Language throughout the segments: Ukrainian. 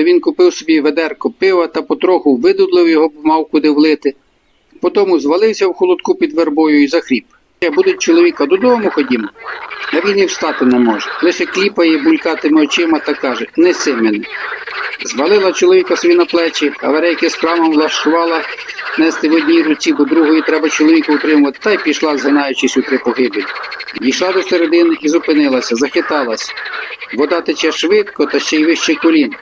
та він купив собі ведерко пива та потроху видудлив його, бо мав куди влити. Потому звалився в холодку під вербою і захріп. «Е, Буде чоловіка додому ходімо. А він і встати не може. Лише кліпає булькатиме очима та каже Неси мене. Звалила чоловіка собі на плечі, а верейки з крамом влаштувала нести в одній руці, бо другої треба чоловіка утримувати, та й пішла, згинаючись у три погибель. Дійшла до середини і зупинилася, захиталась. Вода тече швидко та ще й вище колін.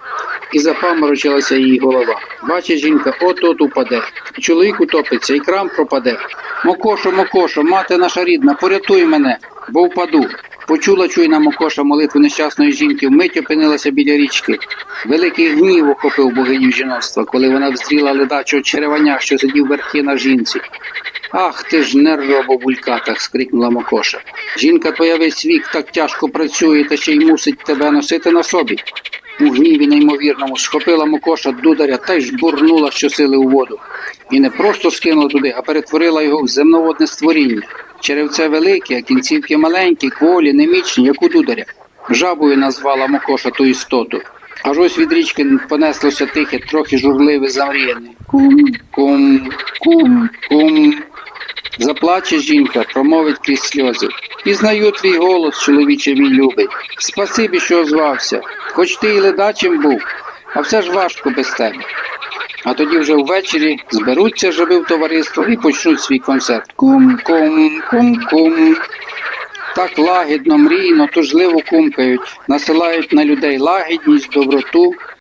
І запаморочилася її голова. Бачить жінка, от-от упаде. Чоловік утопиться, і крам пропаде. Мокошо, Мокошо, мати наша рідна, порятуй мене, бо впаду. Почула чуйна Мокоша молитву нещасної жінки, вмить опинилася біля річки. Великий гнів охопив богиню жіноцтва, коли вона вздріла ледачого череваня, що сидів верхи на жінці. Ах ти ж не робобулькатах, скрикнула Мокоша. Жінка твоя весь вік так тяжко працює та ще й мусить тебе носити на собі. У гніві неймовірному схопила Мокоша дударя та й жбурнула щосили у воду. І не просто скинула туди, а перетворила його в земноводне створіння. Черевце велике, а кінцівки маленькі, кволі, немічні, як у дударя. Жабою назвала Мокоша ту істоту. Аж ось від річки понеслося тихе, трохи журливе замріяне. Кум, кум, кум, кум. Заплаче жінка, промовить крізь сльози. Пізнаю твій голос, чоловіче мій любий. Спасибі, що озвався. Хоч ти і ледачим був, а все ж важко без тебе. А тоді вже ввечері зберуться жаби в товариство і почнуть свій концерт. Кум-кум, кум-кум. Так лагідно, мрійно, тужливо кумкають, насилають на людей лагідність, доброту,